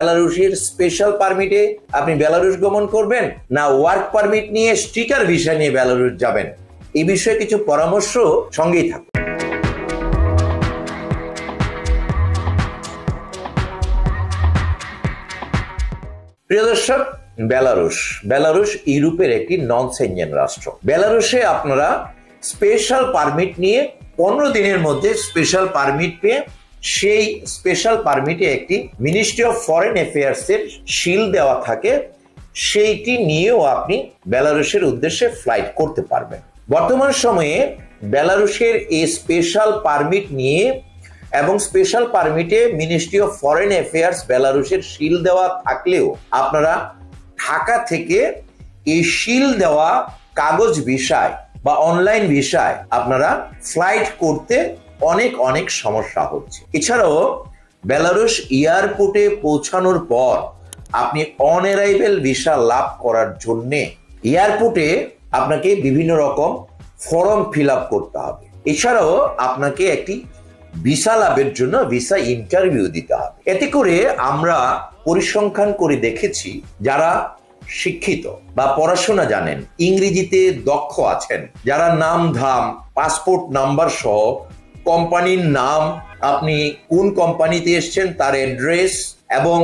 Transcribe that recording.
বেলারুশের special পারমিটে আপনি বেলারুশ গমন করবেন, না ওয়ার্ক পারমিট নিয়ে স্টিকার ভিসা নিয়ে বেলারুশ যাবেন। এই বিষয়ে কিছু পরামর্শ সঙ্গেই থাকুন। প্রিয় দর্শক, বেলারুশ। বেলারুশ ইউরোপের একটি নন সেঞ্জেন রাষ্ট্র। বেলারুশে আপনারা স্পেশাল পারমিট নিয়ে পনেরো দিনের মধ্যে স্পেশাল পারমিট পেয়ে সেই স্পেশাল পারমিটে একটি মিনিস্ট্রি অফ ফরেন অ্যাফেয়ার্স এর শিল দেওয়া থাকে, সেইটি নিয়েও আপনি বেলারুশের উদ্দেশ্যে ফ্লাইট করতে পারবেন। বর্তমান সময়ে বেলারুশের এই স্পেশাল পারমিট নিয়ে এবং স্পেশাল পারমিটে মিনিস্ট্রি অফ ফরেন অ্যাফেয়ার্স বেলারুশের শিল দেওয়া থাকলেও আপনারা ঢাকা থেকে এই শিল দেওয়া কাগজ ভিসায় বা অনলাইন ভিসায় আপনারা ফ্লাইট করতে অনেক অনেক সমস্যা হচ্ছে। এছাড়াও বেলারুশ এয়ারপোর্টে পৌঁছানোর পর আপনি অন ভিসা লাভ করার জন্যে এয়ারপোর্টে আপনাকে বিভিন্ন রকম ফর্ম ফিল আপ করতে হবে। এছাড়াও আপনাকে একটি ভিসা লাভের জন্য ভিসা ইন্টারভিউ দিতে হবে। এতে করে আমরা পরিসংখ্যান করে দেখেছি যারা শিক্ষিত বা পড়াশোনা জানেন, ইংরেজিতে দক্ষ আছেন, যারা নাম ধাম পাসপোর্ট নাম্বার সহ কোম্পানির নাম আপনি কোন কোম্পানিতে এসছেন তার অ্যাড্রেস এবং